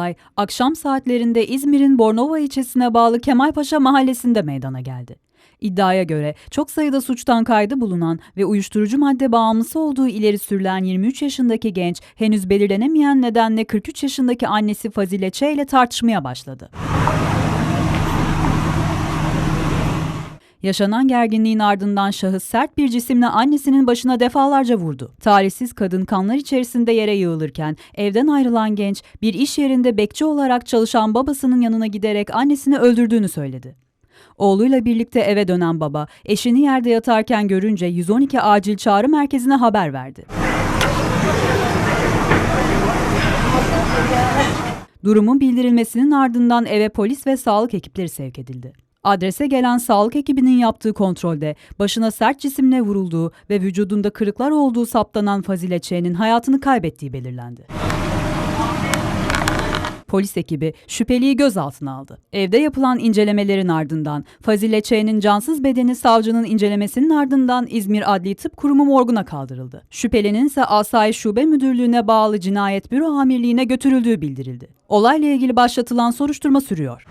Olay, akşam saatlerinde İzmir'in Bornova ilçesine bağlı Kemalpaşa mahallesinde meydana geldi. İddiaya göre çok sayıda suçtan kaydı bulunan ve uyuşturucu madde bağımlısı olduğu ileri sürülen 23 yaşındaki genç henüz belirlenemeyen nedenle 43 yaşındaki annesi Fazile Ç ile tartışmaya başladı. Yaşanan gerginliğin ardından şahıs sert bir cisimle annesinin başına defalarca vurdu. Talihsiz kadın kanlar içerisinde yere yığılırken evden ayrılan genç bir iş yerinde bekçi olarak çalışan babasının yanına giderek annesini öldürdüğünü söyledi. Oğluyla birlikte eve dönen baba eşini yerde yatarken görünce 112 acil çağrı merkezine haber verdi. Durumun bildirilmesinin ardından eve polis ve sağlık ekipleri sevk edildi. Adrese gelen sağlık ekibinin yaptığı kontrolde başına sert cisimle vurulduğu ve vücudunda kırıklar olduğu saptanan Fazile Ç'nin hayatını kaybettiği belirlendi. Polis ekibi şüpheliyi gözaltına aldı. Evde yapılan incelemelerin ardından Fazile Ç'nin cansız bedeni savcının incelemesinin ardından İzmir Adli Tıp Kurumu morguna kaldırıldı. Şüphelinin ise Asayiş Şube Müdürlüğü'ne bağlı Cinayet Büro Amirliği'ne götürüldüğü bildirildi. Olayla ilgili başlatılan soruşturma sürüyor.